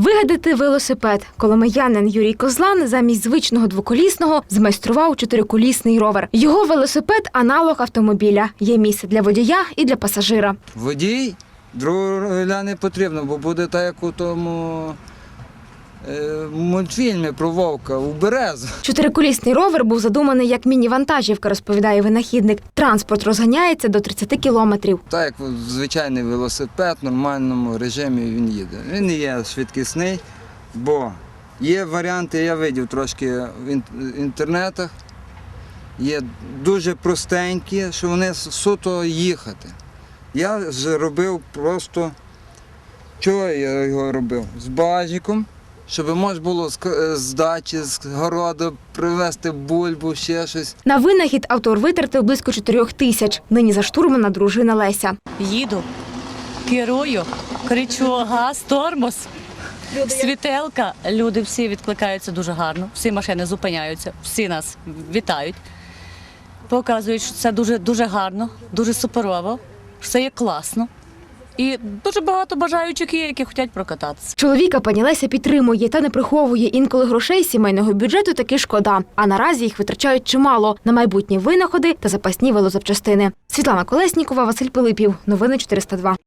Вигадати велосипед. Коломиянин Юрій Козлан замість звичного двоколісного змайстрував чотириколісний ровер. Його велосипед аналог автомобіля. Є місце для водія і для пасажира. Водій другого не потрібно, бо буде так, як у тому е, мультфільмі про вовка у березу. Чотириколісний ровер був задуманий як міні-вантажівка, розповідає винахідник. Транспорт розганяється до 30 кілометрів. Так як звичайний велосипед, в нормальному режимі він їде. Він не є швидкісний, бо є варіанти, я видів трошки в інтернетах. Є дуже простенькі, що вони суто їхати. Я ж робив просто, чого я його робив? З бажиком, щоб можна було з, дачі, з городу привезти бульбу, ще щось. На винахід автор витратив близько 4 тисяч. Нині за штурмана дружина Леся. Їду, керую, кричу газ, тормоз. Світелка, люди всі відкликаються дуже гарно, всі машини зупиняються, всі нас вітають. Показують, що це дуже, дуже гарно, дуже суперово, що це є класно. І дуже багато бажаючих є, які хочуть прокататися. Чоловіка пані Леся підтримує та не приховує. Інколи грошей сімейного бюджету таки шкода. А наразі їх витрачають чимало на майбутні винаходи та запасні велозапчастини. Світлана Колеснікова, Василь Пилипів. Новини 402.